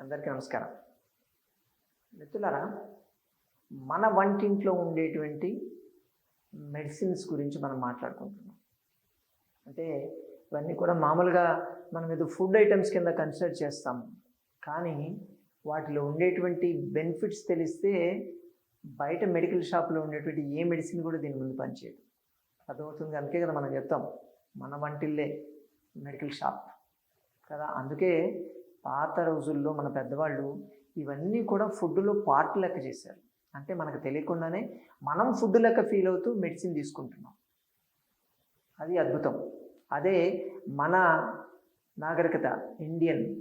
అందరికీ నమస్కారం. మిత్రులారా మన వంటింట్లో ఉండేటువంటి మెడిసిన్స్ గురించి మనం మాట్లాడుకుంటున్నాం. అంటే ఇవన్నీ కూడా మామూలుగా మనం ఏదో ఫుడ్ ఐటమ్స్ కింద కన్సిడర్ చేస్తాం. కానీ వాటిలో ఉండేటువంటి బెనిఫిట్స్ తెలిస్తే బయట మెడికల్ షాప్లో ఉండేటువంటి ఏ మెడిసిన్ కూడా దీని ముందు పనిచేయదు. అర్థమవుతుంది అందుకే కదా మనం చెప్తాం మన వంటిల్లే మెడికల్ షాప్. కదా అందుకే పాత రోజుల్లో మన పెద్దవాళ్ళు ఇవన్నీ కూడా ఫుడ్లో పార్ట్ లెక్క చేశారు. అంటే మనకు తెలియకుండానే మనం ఫుడ్ లెక్క ఫీల్ అవుతూ మెడిసిన్ తీసుకుంటున్నాం. అది అద్భుతం. అదే మన నాగరికత ఇండియన్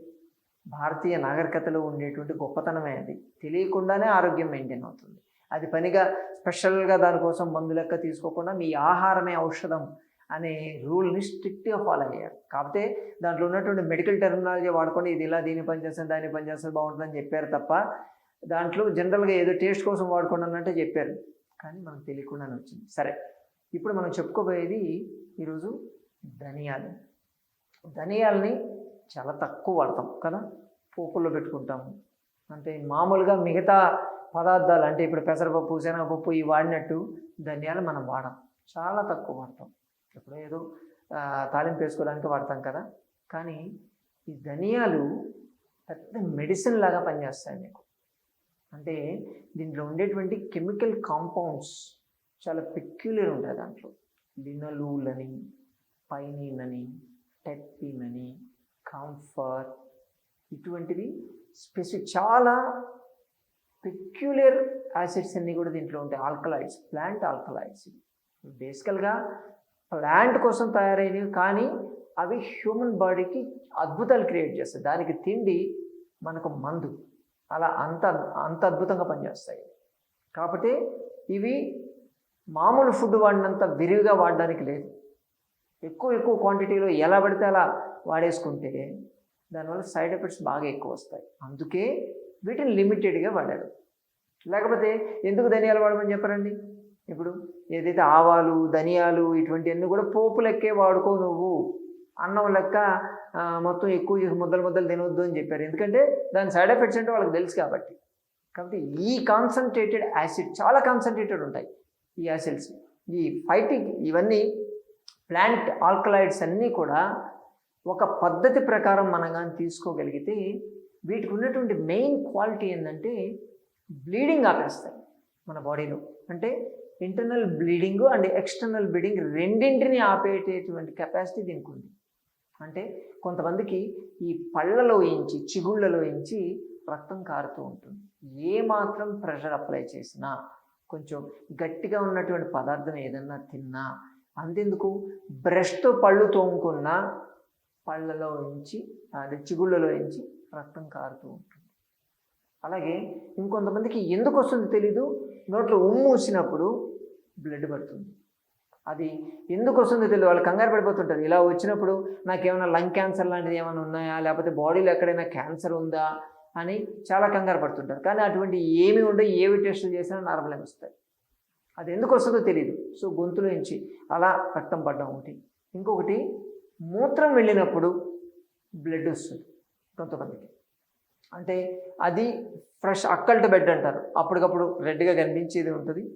భారతీయ నాగరికతలో ఉండేటువంటి గొప్పతనమే అది. తెలియకుండానే ఆరోగ్యం మెయింటైన్ అవుతుంది. అది పనిగా స్పెషల్గా దానికోసం మందు లెక్క తీసుకోకుండా మీ ఆహారమే ఔషధం అనే రూల్ని స్ట్రిక్ట్గా ఫాలో అయ్యారు. కాకపోతే దాంట్లో ఉన్నటువంటి మెడికల్ టెర్మినాలజీ వాడుకొని ఇది ఇలా దీన్ని పనిచేస్తుంది దాన్ని పనిచేస్తుంది బాగుంటుందని చెప్పారు తప్ప దాంట్లో జనరల్గా ఏదో టేస్ట్ కోసం వాడుకోండి అన్నట్టే చెప్పారు. కానీ మనకు తెలియకుండానే వచ్చింది. సరే ఇప్పుడు మనం చెప్పుకోబోయేది ఈరోజు ధనియాలు. ధనియాలని చాలా తక్కువ వాడతాం కదా? పోపుల్లో పెట్టుకుంటాము. అంటే మామూలుగా మిగతా పదార్థాలు అంటే ఇప్పుడు పెసరపప్పు శనగపప్పు ఇవి వాడినట్టు ధనియాలు మనం వాడం చాలా తక్కువ వాడతాం. ఎప్పుడో ఏదో తాలింపు వేసుకోవడానికి వాడతాం కదా. కానీ ఈ ధనియాలు పెద్ద మెడిసిన్ లాగా పనిచేస్తాయి మీకు. అంటే దీంట్లో ఉండేటువంటి కెమికల్ కాంపౌండ్స్ చాలా పెక్యులర్ ఉంటాయి దాంట్లో. లినలూలని పైనిన్ అని టెట్పిన్ అని కంఫర్ ఇటువంటివి స్పెసిఫిక్ చాలా పెక్యులర్ యాసిడ్స్ అన్నీ కూడా దీంట్లో ఉంటాయి. Alkaloids plant alkaloids. బేసికల్గా ప్లాంట్ కోసం తయారైనవి కానీ అవి హ్యూమన్ బాడీకి అద్భుతాలు క్రియేట్ చేస్తాయి. దానికి తిండి మనకు మందు. అలా అంత అంత అద్భుతంగా పనిచేస్తాయి. కాబట్టి ఇవి మామూలు ఫుడ్ వాడినంత విరివిగా వాడడానికి లేదు. ఎక్కువ ఎక్కువ క్వాంటిటీలో ఎలా పడితే అలా వాడేసుకుంటే దానివల్ల సైడ్ ఎఫెక్ట్స్ బాగా ఎక్కువ వస్తాయి. అందుకే వీటిని లిమిటెడ్గా వాడారు. లేకపోతే ఎందుకు ధనియాలు వాడమని చెప్పారండి? ఇప్పుడు ఏదైతే ఆవాలు ధనియాలు ఇటువంటివన్నీ కూడా పోపు లెక్కే వాడుకో నువ్వు. అన్నం లెక్క మొత్తం ఎక్కువ ముద్దలు ముద్దలు తినవద్దు అని చెప్పారు. ఎందుకంటే దాని సైడ్ ఎఫెక్ట్స్ అంటే వాళ్ళకి తెలుసు కాబట్టి. కాబట్టి ఈ కాన్సన్ట్రేటెడ్ యాసిడ్ చాలా కాన్సన్ట్రేటెడ్ ఉంటాయి ఈ యాసిడ్స్ ఈ ఫైటింగ్ ఇవన్నీ ప్లాంట్ ఆల్కలాయిడ్స్ అన్నీ కూడా ఒక పద్ధతి ప్రకారం మనం కానీ తీసుకోగలిగితే వీటికి ఉన్నటువంటి మెయిన్ క్వాలిటీ ఏంటంటే బ్లీడింగ్ ఆపేస్తాయి మన బాడీలో అంటే internal bleeding and external bleeding రెండింటిని ఆపేటటువంటి కెపాసిటీ దీనికి ఉంది. అంటే కొంతమందికి ఈ పళ్ళలో ఇంచి చిగుళ్ళలో ఇంచి రక్తం కారుతూ ఉంటుంది. ఏ మాత్రం ప్రెషర్ అప్లై చేసినా కొంచెం గట్టిగా ఉన్నటువంటి పదార్థం ఏదన్నా తిన్నా అంతెందుకు? బ్రష్తో పళ్ళు తోముకున్నా పళ్ళలో ఉంచి అంటే చిగుళ్ళలో ఉంచి రక్తం కారుతూ ఉంటుంది. అలాగే ఇంకొంతమందికి ఎందుకు వస్తుందో తెలీదు. నోట్లో ఉమ్ము మూసినప్పుడు బ్లడ్ పడుతుంది. అది ఎందుకు వస్తుందో తెలియదు. వాళ్ళు కంగారు పడిపోతుంటారు. ఇలా వచ్చినప్పుడు నాకేమైనా లంగ్ క్యాన్సర్ లాంటిది ఏమైనా ఉన్నాయా? లేకపోతే బాడీలో ఎక్కడైనా క్యాన్సర్ ఉందా? అని చాలా కంగారు పడుతుంటారు. కానీ అటువంటి ఏమి ఉండవు. ఏవి టెస్టులు చేసినా నార్మల్గా వస్తాయి. అది ఎందుకు వస్తుందో తెలియదు సో గొంతులో నుంచి అలా రక్తం పడడం ఒకటి. ఇంకొకటి మూత్రం వెళ్ళినప్పుడు బ్లడ్ వస్తుంది. కొంతమందికి. అంటే అది ఫ్రెష్ అక్కల్ట్ బెడ్ అంటారు. అప్పటికప్పుడు రెడ్గా కనిపించేది ఉంటుంది.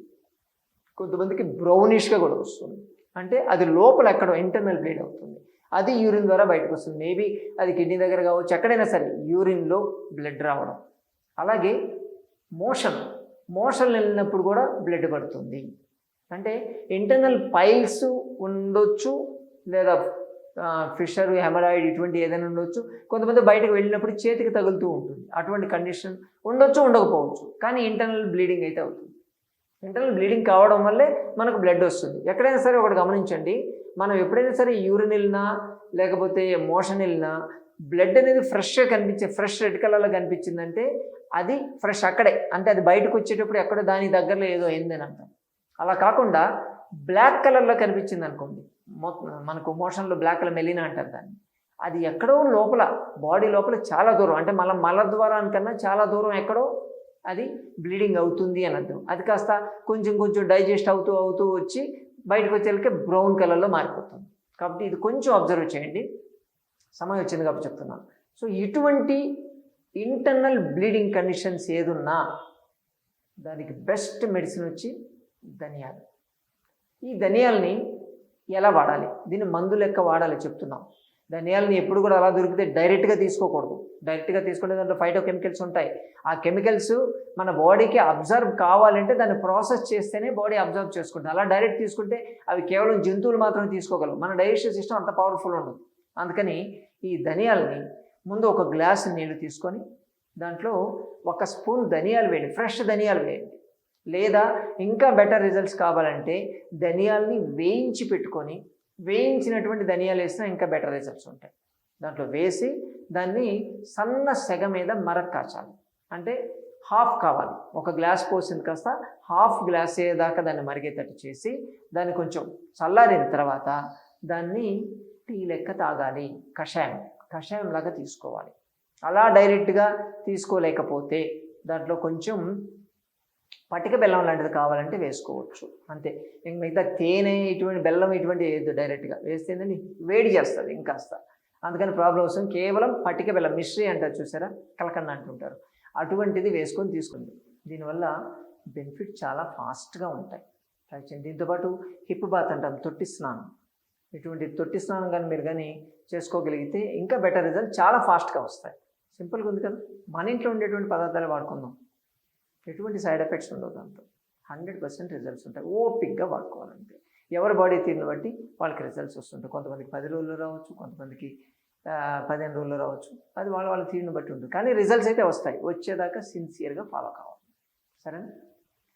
కొంతమందికి బ్రౌనిష్గా కూడా వస్తుంది. అంటే అది లోపల ఎక్కడో ఇంటర్నల్ బ్లీడ్ అవుతుంది. అది యూరిన్ ద్వారా బయటకు వస్తుంది. మేబీ అది కిడ్నీ దగ్గర కావచ్చు ఎక్కడైనా సరే యూరిన్లో బ్లడ్ రావడం. అలాగే మోషన్ మోషన్ వెళ్ళినప్పుడు కూడా బ్లడ్ పడుతుంది. అంటే ఇంటర్నల్ పైల్స్ ఉండొచ్చు లేదా ఫిషర్ హెమరాయిడ్ ఇటువంటి ఏదైనా ఉండొచ్చు. కొంతమంది బయటకు వెళ్ళినప్పుడు చేతికి తగులుతూ ఉంటుంది. అటువంటి కండిషన్ ఉండొచ్చు ఉండకపోవచ్చు. కానీ ఇంటర్నల్ బ్లీడింగ్ అయితే అవుతుంది. ఇంటర్నల్ బ్లీడింగ్ కావడం వల్లే మనకు బ్లడ్ వస్తుంది. ఎక్కడైనా సరే ఒకటి గమనించండి. మనం ఎప్పుడైనా సరే యూరిన్ వెళ్ళినా లేకపోతే మోషన్ వెళ్ళినా బ్లడ్ అనేది ఫ్రెష్గా కనిపించే ఫ్రెష్ రెడ్ కలర్లో కనిపించిందంటే అది ఫ్రెష్ అక్కడే. అంటే అది బయటకు వచ్చేటప్పుడు ఎక్కడో దాని దగ్గరలో ఏదో అయిందని అంటాం అలా కాకుండా బ్లాక్ కలర్లో కనిపించింది అనుకోండి. మనకు మోషన్లో బ్లాక్ల కలర్ మెలినా అంటారు దాన్ని. అది ఎక్కడో లోపల బాడీ లోపల చాలా దూరం. అంటే మళ్ళీ మలద్వారానికన్నా చాలా దూరం ఎక్కడో అది బ్లీడింగ్ అవుతుంది అని అర్థం. అది కాస్త కొంచెం కొంచెం డైజెస్ట్ అవుతూ అవుతూ వచ్చి బయటకు వచ్చేళ్ళకి బ్రౌన్ కలర్లో మారిపోతుంది. కాబట్టి ఇది కొంచెం అబ్జర్వ్ చేయండి. సమయం వచ్చింది కాబట్టి చెప్తున్నాను. సో ఇటువంటి ఇంటర్నల్ బ్లీడింగ్ కండిషన్స్ ఏదున్నా దానికి బెస్ట్ మెడిసిన్ వచ్చి ధనియాలు. ఈ ధనియాల్ని ఎలా వాడాలి? దీన్ని మందు లెక్క వాడాలి చెప్తున్నాం. ధనియాలని ఎప్పుడు కూడా అలా దొరికితే డైరెక్ట్గా తీసుకోకూడదు. డైరెక్ట్గా తీసుకుంటే దాంట్లో ఫైటో కెమికల్స్ ఉంటాయి. ఆ కెమికల్స్ మన బాడీకి అబ్జర్వ్ కావాలంటే దాన్ని ప్రాసెస్ చేస్తేనే బాడీ అబ్జర్వ్ చేసుకుంటుంది. అలా డైరెక్ట్ తీసుకుంటే అవి కేవలం జంతువులు మాత్రమే తీసుకోగలవు. మన డైజెషన్ సిస్టమ్ అంత పవర్ఫుల్ ఉండదు. అందుకని ఈ ధనియాలని ముందు ఒక గ్లాస్ నీళ్ళు తీసుకొని దాంట్లో ఒక స్పూన్ ధనియాలు వేయండి. ఫ్రెష్ ధనియాలు వేయండి. లేదా ఇంకా బెటర్ రిజల్ట్స్ కావాలంటే ధనియాల్ని వేయించి పెట్టుకొని వేయించినటువంటి ధనియాలు వేసినా ఇంకా బెటర్ రిజల్ట్స్ ఉంటాయి. దాంట్లో వేసి దాన్ని సన్న సెగ మీద మరక్ కాచాలి అంటే హాఫ్ కావాలి. ఒక గ్లాస్ పోసింది కాస్త హాఫ్ గ్లాస్ అయ్యేదాకా దాన్ని మరిగేటట్టు చేసి దాన్ని కొంచెం చల్లారిన తర్వాత దాన్ని టీ లెక్క తాగాలి. కషాయం. కషాయం లాగా తీసుకోవాలి. అలా డైరెక్ట్గా తీసుకోలేకపోతే దాంట్లో కొంచెం పటిక బెల్లం లాంటిది కావాలంటే వేసుకోవచ్చు. అంతే. ఇంక మిగతా తేనె ఇటువంటి బెల్లం ఇటువంటి వేయద్దు డైరెక్ట్గా వేస్తేనే వేడి చేస్తుంది ఇంకాస్త. అందుకని ప్రాబ్లం వస్తుంది. కేవలం పటిక బెల్లం మిశ్రీ అంటారు చూసారా? కలకండ అంటుంటారు. అటువంటిది వేసుకొని తీసుకుంది దీనివల్ల బెనిఫిట్ చాలా ఫాస్ట్గా ఉంటాయి. ట్రై చేయండి. దీంతోపాటు హిప్ బాత్ అంటాం తొట్టి స్నానం. ఇటువంటి తొట్టి స్నానం కానీ మీరు కానీ చేసుకోగలిగితే ఇంకా బెటర్ రిజల్ట్ చాలా ఫాస్ట్గా వస్తాయి. సింపుల్గా ఉంది కదా? మన ఇంట్లో ఉండేటువంటి పదార్థాలు వాడుకుందాం. ఎటువంటి సైడ్ ఎఫెక్ట్స్ ఉండవు దాంతో హండ్రెడ్ పర్సెంట్ రిజల్ట్స్ ఉంటాయి. ఓపిక్గా వాడుకోవాలంటే ఎవరి బాడీ తీరుని బట్టి వాళ్ళకి రిజల్ట్స్ వస్తుంటాయి. కొంతమందికి పది రోజులు రావచ్చు కొంతమందికి పదిహేను రోజులు రావచ్చు. అది వాళ్ళ వాళ్ళ తీరుని బట్టి ఉంటుంది. కానీ రిజల్ట్స్ అయితే వస్తాయి. వచ్చేదాకా సిన్సియర్గా ఫాలో కావాలి. సరేనా?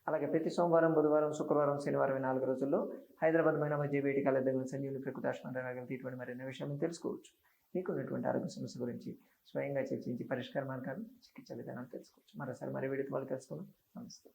అలాగే ప్రతి సోమవారం బుధవారం శుక్రవారం శనివారం నాలుగు రోజుల్లో హైదరాబాద్ మైన మధ్య వేటికాల దగ్గర సంజీవుని ప్రకృతాశ్రమం ఇటువంటి మరిన్ని విషయాలను తెలుసుకోవచ్చు. మీకు ఉన్నటువంటి ఆరోగ్య సమస్య గురించి స్వయంగా చర్చించి పరిష్కార మార్గాలు చికిత్స విధానాలు తెలుసుకోవచ్చు. మరోసారి మరి వీడియో వాళ్ళు తెలుసుకుందాం నమస్తే.